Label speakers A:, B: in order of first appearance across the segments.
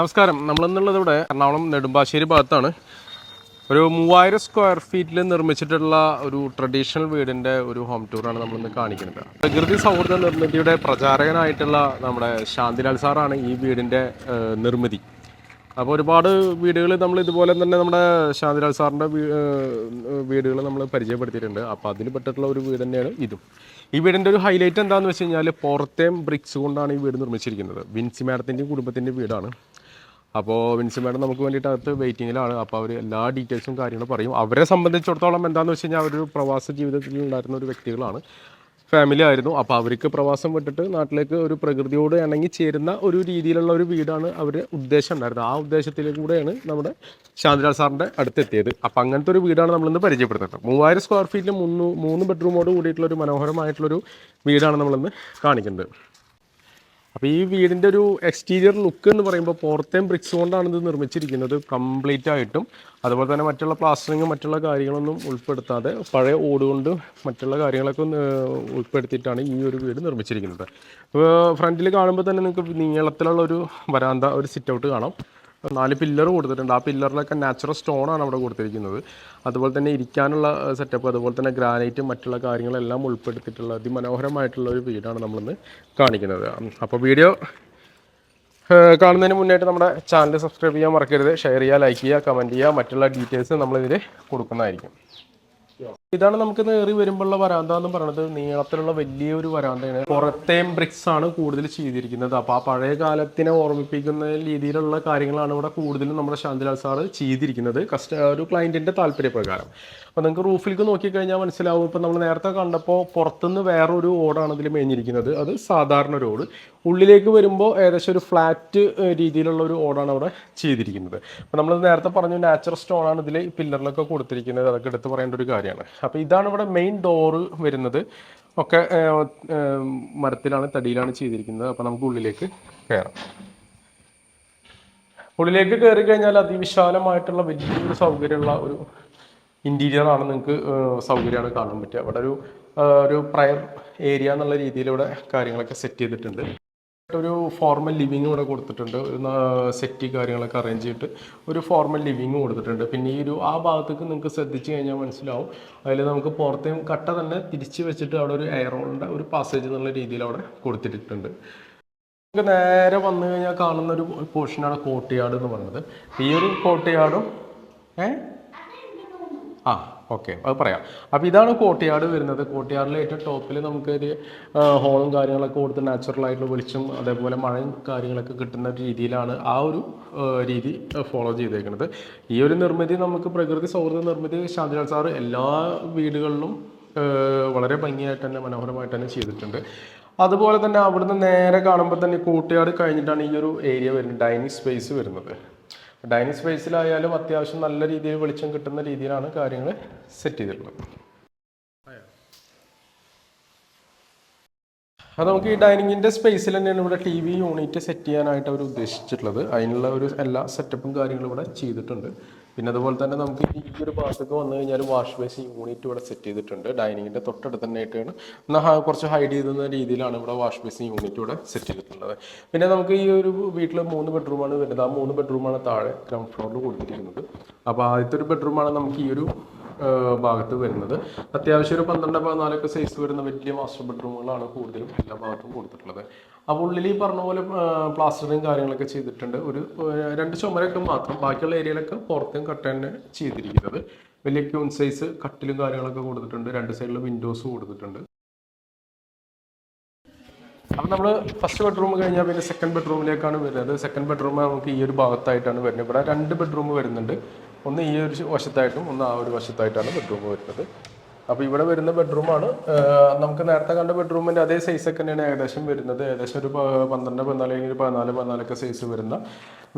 A: നമസ്കാരം. നമ്മളെന്നുള്ളത് ഇവിടെ എറണാകുളം നെടുമ്പാശ്ശേരി ഭാഗത്താണ്. ഒരു മൂവായിരം സ്ക്വയർ ഫീറ്റിൽ നിർമ്മിച്ചിട്ടുള്ള ഒരു ട്രഡീഷണൽ വീടിന്റെ ഒരു ഹോം ടൂറാണ് നമ്മളിന്ന് കാണിക്കുന്നത്. പ്രകൃതി സൗഹൃദ നിർമ്മിതിയുടെ പ്രചാരകനായിട്ടുള്ള നമ്മുടെ ശാന്തിലാൽ സാറാണ് ഈ വീടിന്റെ നിർമ്മിതി. അപ്പോൾ ഒരുപാട് വീടുകൾ നമ്മൾ ഇതുപോലെ തന്നെ നമ്മുടെ ശാന്തിലാൽ സാറിന്റെ വീടുകൾ നമ്മൾ പരിചയപ്പെടുത്തിയിട്ടുണ്ട്. അപ്പോൾ അതിന് പെട്ടിട്ടുള്ള ഒരു വീട് തന്നെയാണ് ഇതും. ഈ വീടിന്റെ ഒരു ഹൈലൈറ്റ് എന്താണെന്ന് വെച്ച് കഴിഞ്ഞാൽ പുറത്തേം ബ്രിക്സ് കൊണ്ടാണ് ഈ വീട് നിർമ്മിച്ചിരിക്കുന്നത്. വിൻസി മാഡത്തിന്റെയും കുടുംബത്തിന്റെയും വീടാണ്. അപ്പോൾ വിൻസി മാഡം നമുക്ക് വേണ്ടിയിട്ട് അകത്ത് വെയിറ്റിങ്ങിലാണ് അപ്പോൾ അവർ എല്ലാ ഡീറ്റെയിൽസും കാര്യങ്ങളും പറയും. അവരെ സംബന്ധിച്ചിടത്തോളം എന്താണെന്ന് വെച്ച് കഴിഞ്ഞാൽ അവരൊരു പ്രവാസ ജീവിതത്തിൽ ഉണ്ടായിരുന്ന ഒരു വ്യക്തികളാണ്. ഫാമിലി ആയിരുന്നു. അപ്പോൾ അവർക്ക് പ്രവാസം വിട്ടിട്ട് നാട്ടിലേക്ക് ഒരു പ്രകൃതിയോട് ഇണങ്ങി ചേരുന്ന ഒരു രീതിയിലുള്ള ഒരു വീടാണ് അവരുടെ ഉദ്ദേശം ഉണ്ടായിരുന്നത്. ആ ഉദ്ദേശത്തിലേക്ക് കൂടെയാണ് നമ്മുടെ ശാന്തിലാൽ സാറിന്റെ അടുത്തെത്തിയത്. അപ്പോൾ അങ്ങനത്തെ ഒരു വീടാണ് നമ്മളിന്ന് പരിചയപ്പെടുത്തുന്നത് മൂവായിരം സ്ക്വയർ ഫീറ്റിൽ മൂന്ന് മൂന്ന് ബെഡ്റൂമോട് കൂടിയിട്ടുള്ള ഒരു മനോഹരമായിട്ടുള്ളൊരു വീടാണ് നമ്മളിന്ന് കാണിക്കുന്നത്. അപ്പോൾ ഈ വീടിന്റെ ഒരു എക്സ്റ്റീരിയർ ലുക്ക് എന്ന് പറയുമ്പോൾ പുറത്തേം ബ്രിക്സ് കൊണ്ടാണ് ഇത് നിർമ്മിച്ചിരിക്കുന്നത്. കംപ്ലീറ്റ് ആയിട്ടും. അതുപോലെ തന്നെ മറ്റുള്ള പ്ലാസ്റ്ററിങ് മറ്റുള്ള കാര്യങ്ങളൊന്നും ഉൾപ്പെടുത്താതെ പഴയ ഓട് കൊണ്ട് മറ്റുള്ള കാര്യങ്ങളൊക്കെ ഉൾപ്പെടുത്തിയിട്ടാണ് ഈ ഒരു വീട് നിർമ്മിച്ചിരിക്കുന്നത്. ഫ്രണ്ടിൽ കാണുമ്പോൾ തന്നെ നിങ്ങൾക്ക് നീളത്തിലുള്ള ഒരു വരാന്ത ഒരു സിറ്റ് ഔട്ട് കാണാം. നാല് പില്ലർ കൊടുത്തിട്ടുണ്ട്. ആ പില്ലറിലൊക്കെ നാച്ചുറൽ സ്റ്റോൺ ആണ് അവിടെ കൊടുത്തിരിക്കുന്നത്. അതുപോലെ തന്നെ ഇരിക്കാനുള്ള സെറ്റപ്പ് അതുപോലെ തന്നെ ഗ്രാനൈറ്റ് മറ്റുള്ള കാര്യങ്ങളെല്ലാം ഉൾപ്പെടുത്തിയിട്ടുള്ള അതിമനോഹരമായിട്ടുള്ള ഒരു വീടാണ് നമ്മളിന്ന് കാണിക്കുന്നത്. അപ്പോൾ വീഡിയോ കാണുന്നതിന് മുന്നായിട്ട് നമ്മുടെ ചാനൽ സബ്സ്ക്രൈബ് ചെയ്യാൻ മറക്കരുത്. ഷെയർ ചെയ്യുക ലൈക്ക് ചെയ്യുക കമന്റ് ചെയ്യുക മറ്റുള്ള ഡീറ്റെയിൽസ് നമ്മളിതിൽ കൊടുക്കുന്നതായിരിക്കും. ഇതാണ് നമുക്ക് നേറി വരുമ്പോഴുള്ള വരാന്ത എന്ന് പറയുന്നത് നീളത്തിലുള്ള വലിയൊരു വരാന്തയാണ്. പുറത്തേം ബ്രിക്സ് ആണ് കൂടുതൽ ചെയ്തിരിക്കുന്നത്. അപ്പോൾ ആ പഴയ കാലത്തിനെ ഓർമ്മിപ്പിക്കുന്ന രീതിയിലുള്ള കാര്യങ്ങളാണ് ഇവിടെ കൂടുതലും നമ്മുടെ ശാന്തിലാൽ സാർ ചെയ്തിരിക്കുന്നത്. കസ്റ്റ ഒരു ക്ലയന്റിന്റെ താല്പര്യപ്രകാരം. അപ്പോൾ നിങ്ങൾക്ക് റൂഫിലേക്ക് നോക്കിക്കഴിഞ്ഞാൽ മനസ്സിലാവും. ഇപ്പോൾ നമ്മൾ നേരത്തെ കണ്ടപ്പോൾ പുറത്തുനിന്ന് വേറൊരു ഓടാണ് ഇതിൽ മേഞ്ഞിരിക്കുന്നത്. അത് സാധാരണ ഒരു ഓട്. ഉള്ളിലേക്ക് വരുമ്പോൾ ഏകദേശം ഒരു ഫ്ലാറ്റ് രീതിയിലുള്ള ഒരു ഓടാണ് അവിടെ ചെയ്തിരിക്കുന്നത്. അപ്പോൾ നമ്മൾ നേരത്തെ പറഞ്ഞു നാച്ചുറൽ സ്റ്റോൺ ആണ് ഇതിൽ പില്ലറിലൊക്കെ കൊടുത്തിരിക്കുന്നത്. അതൊക്കെ എടുത്ത് പറയേണ്ട ഒരു കാര്യമാണ്. അപ്പോൾ ഇതാണ് ഇവിടെ മെയിൻ ഡോറ് വരുന്നത്. ഒക്കെ മരത്തിലാണ് തടിയിലാണ് ചെയ്തിരിക്കുന്നത്. അപ്പോൾ നമുക്ക് ഉള്ളിലേക്ക് കയറാം ഉള്ളിലേക്ക് കയറി കഴിഞ്ഞാൽ അതിവിശാലമായിട്ടുള്ള വലിയൊരു സൗകര്യമുള്ള ഒരു ഇന്റീരിയർ ആണ് നിങ്ങൾക്ക് സൗകര്യമാണ് കാണാൻ പറ്റുക. അവിടെ ഒരു ഒരു പ്രയർ ഏരിയ എന്നുള്ള രീതിയിൽ ഇവിടെ കാര്യങ്ങളൊക്കെ സെറ്റ് ചെയ്തിട്ടുണ്ട്. ഒരു ഫോർമൽ ലിവിങ് ഇവിടെ കൊടുത്തിട്ടുണ്ട്. ഒരു സെറ്റ് കാര്യങ്ങളൊക്കെ അറേഞ്ച് ചെയ്തിട്ട് ഒരു ഫോർമൽ ലിവിങ് കൊടുത്തിട്ടുണ്ട്. പിന്നെ ഈ ഒരു ആ ഭാഗത്തേക്ക് നിങ്ങൾക്ക് ശ്രദ്ധിച്ചു കഴിഞ്ഞാൽ മനസ്സിലാവും. അതിൽ നമുക്ക് പുറത്തേയും കട്ട തന്നെ തിരിച്ച് വെച്ചിട്ട് അവിടെ ഒരു എയറോളിന്റെ ഒരു പാസേജ് എന്നുള്ള രീതിയിൽ അവിടെ കൊടുത്തിട്ടുണ്ട്. നമുക്ക് നേരെ വന്നു കഴിഞ്ഞാൽ കാണുന്ന ഒരു പോർഷനാണ് കോട്ടയാട് എന്ന് പറയുന്നത്. ഈ ഒരു കോട്ടയാടും ഏ ആ ഓക്കെ. അത് പറയാം. അപ്പോൾ ഇതാണ് കോട്ടയാട് വരുന്നത്. കോട്ടയാടിലെ ഏറ്റവും ടോപ്പിൽ നമുക്ക് ഒരു ഹോളും കാര്യങ്ങളൊക്കെ കൊടുത്ത് നാച്ചുറൽ ആയിട്ടുള്ള വെളിച്ചം അതേപോലെ മഴയും കാര്യങ്ങളൊക്കെ കിട്ടുന്ന രീതിയിലാണ് ആ ഒരു രീതി ഫോളോ ചെയ്തേക്കുന്നത് ഈ ഒരു നിർമ്മിതി നമുക്ക് പ്രകൃതി സൗഹൃദ നിർമ്മിതി ശാന്തിലാൽ സാർ എല്ലാ വീടുകളിലും വളരെ ഭംഗിയായിട്ട് തന്നെ മനോഹരമായിട്ട് തന്നെ ചെയ്തിട്ടുണ്ട്. അതുപോലെ തന്നെ അവിടുന്ന് നേരെ കാണുമ്പോൾ തന്നെ കൂട്ടുകാട് കഴിഞ്ഞിട്ടാണ് ഈ ഒരു ഏരിയ വരുന്നത് ഡൈനിങ് സ്പേസ് വരുന്നത്. ഡൈനിങ് സ്പേസിലായാലും അത്യാവശ്യം നല്ല രീതിയിൽ വെളിച്ചം കിട്ടുന്ന രീതിയിലാണ് കാര്യങ്ങൾ സെറ്റ് ചെയ്തിട്ടുള്ളത്. അത് നമുക്ക് ഈ ഡൈനിങ്ങിന്റെ സ്പേസിൽ തന്നെയാണ് ഇവിടെ ടി വി യൂണിറ്റ് സെറ്റ് ചെയ്യാനായിട്ട് അവർ ഉദ്ദേശിച്ചിട്ടുള്ളത്. അതിനുള്ള ഒരു എല്ലാ സെറ്റപ്പും കാര്യങ്ങളും ഇവിടെ ചെയ്തിട്ടുണ്ട്. പിന്നെ അതുപോലെ തന്നെ നമുക്ക് ഈ ഒരു ഭാഗത്തേക്ക് വന്നു കഴിഞ്ഞാൽ വാഷ് ബേസിൻ യൂണിറ്റ് ഇവിടെ സെറ്റ് ചെയ്തിട്ടുണ്ട്. ഡൈനിങ്ങിന്റെ തൊട്ടടുത്ത് തന്നെ ആയിട്ടാണ് എന്നാൽ കുറച്ച് ഹൈഡ് ചെയ്യുന്ന രീതിയിലാണ് ഇവിടെ വാഷ് ബേസിൻ യൂണിറ്റ് ഇവിടെ സെറ്റ് ചെയ്തിട്ടുള്ളത്. പിന്നെ നമുക്ക് ഈ ഒരു വീട്ടിൽ മൂന്ന് ബെഡ്റൂമാണ് വരുന്നത്. ആ മൂന്ന് ബെഡ്റൂമാണ് താഴെ ഗ്രൗണ്ട് ഫ്ലോറിൽ കൊടുത്തിരിക്കുന്നത്. അപ്പോൾ ആദ്യത്തെ ഒരു ബെഡ്റൂമാണ് നമുക്ക് ഈ ഒരു ഭാഗത്ത് വരുന്നത്. അത്യാവശ്യം ഒരു പന്ത്രണ്ട് പതിനാലൊക്കെ സൈസ് വരുന്ന വലിയ മാസ്റ്റർ ബെഡ്റൂമുകളാണ് കൂടുതലും എല്ലാ ഭാഗത്തും കൊടുത്തിട്ടുള്ളത്. അപ്പോൾ ഉള്ളിൽ ഈ പറഞ്ഞ പോലെ പ്ലാസ്റ്ററിങ് കാര്യങ്ങളൊക്കെ ചെയ്തിട്ടുണ്ട്. ഒരു രണ്ട് ചുമരൊക്കെ മാത്രം ബാക്കിയുള്ള ഏരിയയിലൊക്കെ പുറത്തും കട്ട് തന്നെ ചെയ്തിരിക്കുന്നത്. വലിയ ക്യൂൺ സൈസ് കട്ടിലും കാര്യങ്ങളൊക്കെ കൊടുത്തിട്ടുണ്ട്. രണ്ട് സൈഡിൽ വിൻഡോസ് കൊടുത്തിട്ടുണ്ട്. അപ്പം നമ്മൾ ഫസ്റ്റ് ബെഡ്റൂം കഴിഞ്ഞാൽ പിന്നെ സെക്കൻഡ് ബെഡ്റൂമിലേക്കാണ് വരുന്നത്. സെക്കൻഡ് ബെഡ്റൂം നമുക്ക് ഈ ഒരു ഭാഗത്തായിട്ടാണ് വരുന്നത്. ഇവിടെ രണ്ട് ബെഡ്റൂം വരുന്നുണ്ട്. ഒന്ന് ഈ ഒരു വശത്തായിട്ടും ഒന്ന് ആ ഒരു വശത്തായിട്ടാണ് ബെഡ്റൂം വരുന്നത്. അപ്പോൾ ഇവിടെ വരുന്ന ബെഡ്റൂമാണ് നമുക്ക് നേരത്തെ കണ്ട ബെഡ്റൂമിന്റെ അതേ സൈസൊക്കെ തന്നെയാണ് ഏകദേശം വരുന്നത്. ഏകദേശം ഒരു പന്ത്രണ്ട് പതിനാല് അല്ലെങ്കിൽ പതിനാല് പതിനാലൊക്കെ സൈസ് വരുന്ന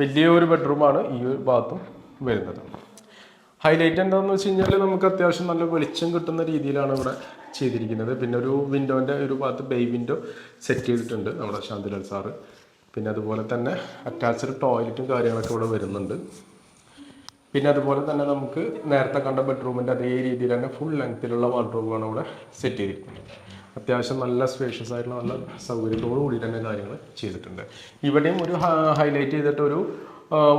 A: വലിയ ഒരു ബെഡ്റൂമാണ് ഈ ഒരു ഭാഗത്തും വരുന്നത്. ഹൈലൈറ്റ് എന്താണെന്ന് വെച്ച് കഴിഞ്ഞാൽ നമുക്ക് അത്യാവശ്യം നല്ല വെളിച്ചം കിട്ടുന്ന രീതിയിലാണ് ഇവിടെ ചെയ്തിരിക്കുന്നത്. പിന്നെ ഒരു വിൻഡോന്റെ ഒരു ഭാഗത്ത് ബേ വിൻഡോ സെറ്റ് ചെയ്തിട്ടുണ്ട് നമ്മുടെ ശാന്തിലാൽ സാറ് പിന്നെ അതുപോലെ തന്നെ അറ്റാച്ച്ഡ് ടോയ്ലറ്റും കാര്യങ്ങളൊക്കെ ഇവിടെ വരുന്നുണ്ട്. പിന്നെ അതുപോലെ തന്നെ നമുക്ക് നേരത്തെ കണ്ട ബെഡ്റൂമിന്റെ അതേ രീതിയിൽ തന്നെ ഫുൾ ലെങ്ത്തിലുള്ള വാർഡ്രോബാണ് ഇവിടെ സെറ്റ് ചെയ്തിരിക്കുന്നത്. അത്യാവശ്യം നല്ല സ്പേഷ്യസ് ആയിട്ടുള്ള നല്ല സൗകര്യത്തോടു കൂടി തന്നെ കാര്യങ്ങൾ ചെയ്തിട്ടുണ്ട്. ഇവിടെയും ഒരു ഹൈലൈറ്റ് ചെയ്തിട്ട് ഒരു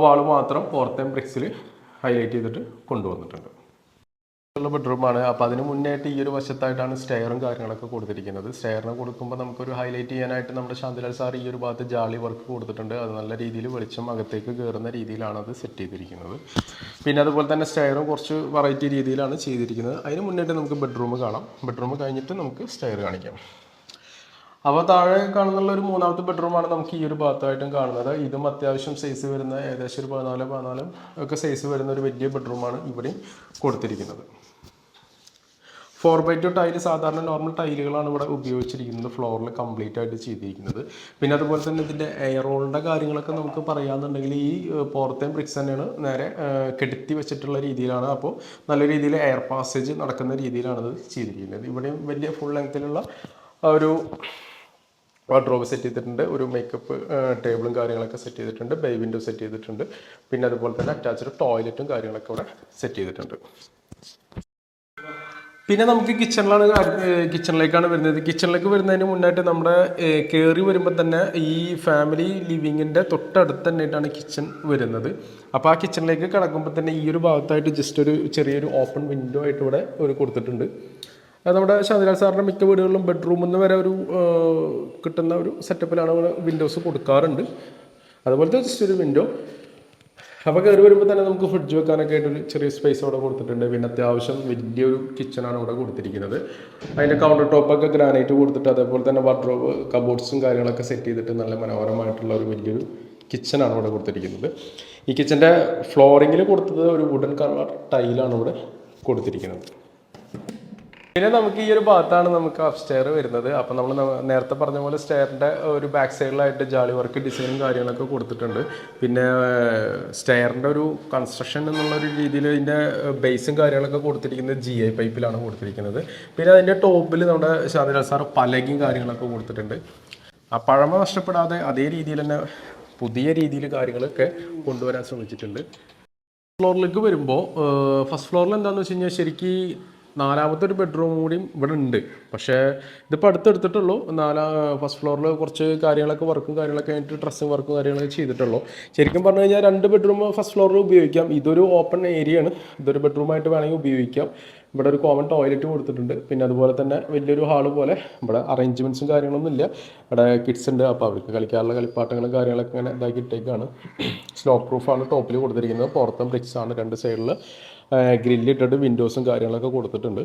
A: വാൾ മാത്രം പോർത്തേം ബ്രിക്സിൽ ഹൈലൈറ്റ് ചെയ്തിട്ട് കൊണ്ടുവന്നിട്ടുണ്ട്. ഉള്ള ബെഡ്റൂമാണ് അപ്പോൾ അതിന് മുന്നേയായിട്ട് ഈ ഒരു വശത്തായിട്ടാണ് സ്റ്റെയറും കാര്യങ്ങളൊക്കെ കൊടുത്തിരിക്കുന്നത്. സ്റ്റെയറിന് കൊടുക്കുമ്പോൾ നമുക്കൊരു ഹൈലൈറ്റ് ചെയ്യാനായിട്ട് നമ്മുടെ ശാന്തിലാൽ സാർ ഈ ഒരു ഭാഗത്ത് ജാളി വർക്ക് കൊടുത്തിട്ടുണ്ട്. അത് നല്ല രീതിയിൽ വെളിച്ചം അകത്തേക്ക് കയറുന്ന രീതിയിലാണ് അത് സെറ്റ് ചെയ്തിരിക്കുന്നത്. പിന്നെ അതുപോലെ തന്നെ സ്റ്റെയറും കുറച്ച് വെറൈറ്റി രീതിയിലാണ് ചെയ്തിരിക്കുന്നത്. അതിന് മുന്നേയായിട്ട് നമുക്ക് ബെഡ്റൂം കാണാം. ബെഡ്റൂം കഴിഞ്ഞിട്ട് നമുക്ക് സ്റ്റെയർ കാണിക്കാം. അപ്പോൾ താഴെ കാണുന്നുള്ള ഒരു മൂന്നാമത്തെ ബെഡ്റൂമാണ് നമുക്ക് ഈ ഒരു ഭാഗത്തായിട്ടും കാണുന്നത്. ഇതും അത്യാവശ്യം സൈസ് വരുന്ന ഏകദേശം ഒരു പതിനാല് പതിനാലും ഒക്കെ സൈസ് വരുന്ന ഒരു വലിയ ബെഡ്റൂമാണ് ഇവിടെയും കൊടുത്തിരിക്കുന്നത്. ഫോർ ബൈ ടു ടൈൽ സാധാരണ നോർമൽ ടൈലുകളാണ് ഇവിടെ ഉപയോഗിച്ചിരിക്കുന്നത്. ഫ്ലോറിൽ കംപ്ലീറ്റ് ആയിട്ട് ചെയ്തിരിക്കുന്നത്. പിന്നെ അതുപോലെ തന്നെ ഇതിന്റെ എയർ റോളിന്റെ കാര്യങ്ങളൊക്കെ നമുക്ക് പറയാമെന്നുണ്ടെങ്കിൽ ഈ പുറത്തെ ബ്രിക്സ് തന്നെയാണ് നേരെ കെടുത്തി വെച്ചിട്ടുള്ള രീതിയിലാണ്. അപ്പോൾ നല്ല രീതിയിൽ എയർ പാസേജ് നടക്കുന്ന രീതിയിലാണ് ഇത് ചെയ്തിരിക്കുന്നത്. ഇവിടെയും വലിയ ഫുൾ ലെങ്ത്തിലുള്ള ഒരു വാർഡ്രോബ് സെറ്റ് ചെയ്തിട്ടുണ്ട്. ഒരു മേക്കപ്പ് ടേബിളും കാര്യങ്ങളൊക്കെ സെറ്റ് ചെയ്തിട്ടുണ്ട്. ബേ വിൻഡോ സെറ്റ് ചെയ്തിട്ടുണ്ട്. പിന്നെ അതുപോലെ തന്നെ അറ്റാച്ച്ഡ് ടോയ്ലറ്റും കാര്യങ്ങളൊക്കെ ഇവിടെ സെറ്റ് ചെയ്തിട്ടുണ്ട്. പിന്നെ നമുക്ക് കിച്ചണിലാണ് കിച്ചണിലേക്കാണ് വരുന്നത്. കിച്ചണിലേക്ക് വരുന്നതിന് മുന്നായിട്ട് നമ്മുടെ കയറി വരുമ്പോൾ തന്നെ ഈ ഫാമിലി ലിവിങ്ങിന്റെ തൊട്ടടുത്ത് തന്നെയായിട്ടാണ് കിച്ചൺ വരുന്നത്. അപ്പോൾ ആ കിച്ചണിലേക്ക് കിടക്കുമ്പോൾ തന്നെ ഈ ഒരു ഭാഗത്തായിട്ട് ജസ്റ്റ് ഒരു ചെറിയൊരു ഓപ്പൺ വിൻഡോ ആയിട്ട് ഇവിടെ ഒരു കൊടുത്തിട്ടുണ്ട്. നമ്മുടെ ശാന്തിലാൽ സാറിന്റെ മിക്ക വീടുകളിലും ബെഡ്റൂമിൽ നിന്ന് വരെ ഒരു കിട്ടുന്ന ഒരു സെറ്റപ്പിലാണ് വിൻഡോസ് കൊടുക്കാറുണ്ട്. അതുപോലത്തെ ജസ്റ്റ് ഒരു വിൻഡോ അപ്പോൾ കയറി വരുമ്പോൾ തന്നെ നമുക്ക് ഫ്രിഡ്ജ് വെക്കാനൊക്കെ ആയിട്ട് ഒരു ചെറിയ സ്പേസ് അവിടെ കൊടുത്തിട്ടുണ്ട്. പിന്നെ അത്യാവശ്യം വലിയൊരു കിച്ചണാണ് ഇവിടെ കൊടുത്തിരിക്കുന്നത്. അതിന്റെ കൗണ്ടർ ടോപ്പൊക്കെ ഗ്രാനൈറ്റ് കൊടുത്തിട്ട് അതേപോലെ തന്നെ വാർഡ്രോബ് കബോർഡ്സും കാര്യങ്ങളൊക്കെ സെറ്റ് ചെയ്തിട്ട് നല്ല മനോഹരമായിട്ടുള്ള ഒരു വലിയൊരു കിച്ചണാണ് ഇവിടെ കൊടുത്തിരിക്കുന്നത്. ഈ കിച്ചന്റെ ഫ്ലോറിങ്ങിൽ കൊടുത്തത് ഒരു വുഡൻ കളർ ടൈലാണ് ഇവിടെ കൊടുത്തിരിക്കുന്നത്. പിന്നെ നമുക്ക് ഈ ഒരു ഭാഗത്താണ് നമുക്ക് അപ്സ്റ്റെയർ വരുന്നത്. അപ്പം നമ്മൾ നേരത്തെ പറഞ്ഞ പോലെ സ്റ്റെയറിന്റെ ഒരു ബാക്ക് സൈഡിലായിട്ട് ജാളി വർക്ക് ഡിസൈനും കാര്യങ്ങളൊക്കെ കൊടുത്തിട്ടുണ്ട്. പിന്നെ സ്റ്റെയറിന്റെ ഒരു കൺസ്ട്രക്ഷൻ എന്നുള്ള ഒരു രീതിയിൽ ഇതിന്റെ ബേസും കാര്യങ്ങളൊക്കെ കൊടുത്തിരിക്കുന്നത് ജി ഐ പൈപ്പിലാണ് കൊടുത്തിരിക്കുന്നത്. പിന്നെ അതിന്റെ ടോപ്പിൽ നമ്മുടെ ഷാദിലാൽ സാർ പലകയും കാര്യങ്ങളൊക്കെ കൊടുത്തിട്ടുണ്ട്. ആ പഴമ നഷ്ടപ്പെടാതെ അതേ രീതിയിൽ തന്നെ പുതിയ രീതിയിൽ കാര്യങ്ങളൊക്കെ കൊണ്ടുവരാൻ ശ്രമിച്ചിട്ടുണ്ട്. ഫ്ലോറിലേക്ക് വരുമ്പോൾ ഫസ്റ്റ് ഫ്ലോറിൽ എന്താണെന്ന് വെച്ച് കഴിഞ്ഞാൽ ശരിക്കും നാലാമത്തെ ഒരു ബെഡ്റൂം കൂടിയും ഇവിടെ ഉണ്ട്. പക്ഷേ ഇതിപ്പോൾ അടുത്തെടുത്തിട്ടുള്ളൂ. നാലാ ഫസ്റ്റ് ഫ്ലോറിൽ കുറച്ച് കാര്യങ്ങളൊക്കെ വർക്കും കാര്യങ്ങളൊക്കെ ആയിട്ട് ഡ്രസ്സും വർക്കും കാര്യങ്ങളൊക്കെ ചെയ്തിട്ടുള്ളൂ. ശരിക്കും പറഞ്ഞു കഴിഞ്ഞാൽ രണ്ട് ബെഡ്റൂം ഫസ്റ്റ് ഫ്ലോറിൽ ഉപയോഗിക്കാം. ഇതൊരു ഓപ്പൺ ഏരിയ ആണ്. ഇതൊരു ബെഡ്റൂമായിട്ട് വേണമെങ്കിൽ ഉപയോഗിക്കാം. ഇവിടെ ഒരു കോമൺ ടോയ്ലറ്റ് കൊടുത്തിട്ടുണ്ട്. പിന്നെ അതുപോലെ തന്നെ വലിയൊരു ഹാൾ പോലെ ഇവിടെ അറേഞ്ച്മെന്റ്സും കാര്യങ്ങളൊന്നും ഇല്ല. ഇവിടെ കിഡ്സ് ഉണ്ട്. അപ്പോൾ അവർക്ക് കളിക്കാനുള്ള കളിപ്പാട്ടങ്ങളും കാര്യങ്ങളൊക്കെ ഇങ്ങനെ ഇതാക്കി ഇട്ടേക്കാണ്. സ്ലോ പ്രൂഫാണ് ടോപ്പിൽ കൊടുത്തിരിക്കുന്നത്. പുറത്തും ബ്രിക്സാണ് രണ്ട് സൈഡിൽ ഗ്രില്ലിട്ടിട്ട് വിൻഡോസും കാര്യങ്ങളൊക്കെ കൊടുത്തിട്ടുണ്ട്.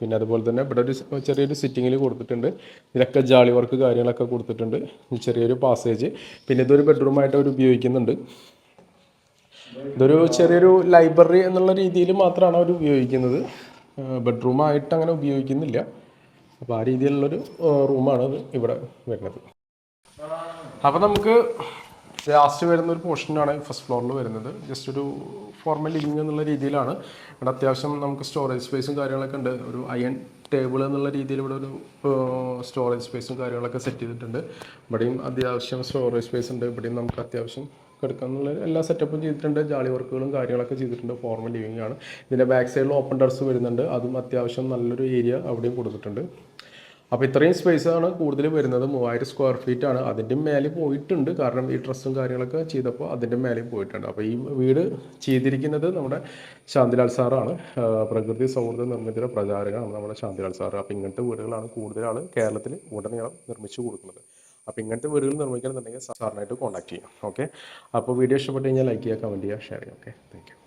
A: പിന്നെ അതുപോലെ തന്നെ ഇവിടെ ഒരു ചെറിയൊരു സിറ്റിങ്ങിൽ കൊടുത്തിട്ടുണ്ട്. ഇതിലൊക്കെ ജാളി വർക്ക് കാര്യങ്ങളൊക്കെ കൊടുത്തിട്ടുണ്ട്. ചെറിയൊരു പാസേജ് പിന്നെ ഇതൊരു ബെഡ്റൂമായിട്ട് അവർ ഉപയോഗിക്കുന്നുണ്ട്. ഇതൊരു ചെറിയൊരു ലൈബ്രറി എന്നുള്ള രീതിയിൽ മാത്രമാണ് അവർ ഉപയോഗിക്കുന്നത്. ബെഡ്റൂമായിട്ട് അങ്ങനെ ഉപയോഗിക്കുന്നില്ല. അപ്പോൾ ആ രീതിയിലുള്ളൊരു റൂമാണ് ഇവിടെ വരുന്നത്. അപ്പോൾ നമുക്ക് ലാസ്റ്റ് വരുന്ന ഒരു പോർഷനാണ് ഫസ്റ്റ് ഫ്ലോറിൽ വരുന്നത്. ജസ്റ്റ് ഒരു ഫോർമൽ ലിവിങ് എന്നുള്ള രീതിയിലാണ്. ഇവിടെ അത്യാവശ്യം നമുക്ക് സ്റ്റോറേജ് സ്പേസും കാര്യങ്ങളൊക്കെ ഉണ്ട്. ഒരു അയൺ ടേബിൾ എന്നുള്ള രീതിയിൽ ഇവിടെ ഒരു സ്റ്റോറേജ് സ്പേസും കാര്യങ്ങളൊക്കെ സെറ്റ് ചെയ്തിട്ടുണ്ട്. ഇവിടെയും അത്യാവശ്യം സ്റ്റോറേജ് സ്പേസ് ഉണ്ട്. ഇവിടെയും നമുക്ക് അത്യാവശ്യം കിടക്കാനുള്ള എല്ലാ സെറ്റപ്പും ചെയ്തിട്ടുണ്ട്. ജാളി വർക്കുകളും കാര്യങ്ങളൊക്കെ ചെയ്തിട്ടുണ്ട്. ഫോർമൽ ലിവിങ് ആണ്. ഇതിന്റെ ബാക്ക് സൈഡിൽ ഓപ്പൺ ടെറസ് വരുന്നുണ്ട്. അതും അത്യാവശ്യം നല്ലൊരു ഏരിയ അവിടെയും കൊടുത്തിട്ടുണ്ട്. അപ്പോൾ ഇത്രയും സ്പേസ് ആണ് കൂടുതൽ വരുന്നത്. മൂവായിരം സ്ക്വയർ ഫീറ്റ് ആണ്. അതിന്റെ മേലെ പോയിട്ടുണ്ട്. കാരണം ഈ ഡ്രസ്സും കാര്യങ്ങളൊക്കെ ചെയ്തപ്പോൾ അതിന്റെ മേലെ പോയിട്ടുണ്ട്. അപ്പോൾ ഈ വീട് ചെയ്തിരിക്കുന്നത് നമ്മുടെ ശാന്തിലാൽ സാറാണ് പ്രകൃതി സൗഹൃദ നിർമ്മിതിയുടെ പ്രചാരകനാണ് നമ്മുടെ ശാന്തിലാൽ സാറ് അപ്പോൾ ഇങ്ങനത്തെ വീടുകളാണ് കൂടുതൽ കേരളത്തിൽ ഉടനീളം നിർമ്മിച്ചു കൊടുക്കുന്നത്. അപ്പോൾ ഇങ്ങനത്തെ വീടുകൾ നിർമ്മിക്കണമെന്നുണ്ടെങ്കിൽ സാറിനായിട്ട് കോൺടാക്ട് ചെയ്യാം. ഓക്കെ അപ്പോൾ വീഡിയോ ഇഷ്ടപ്പെട്ട് കഴിഞ്ഞാൽ ലൈക്ക് ചെയ്യുക കമന്റ് ചെയ്യുക ഷെയർ ചെയ്യുക. Okay thank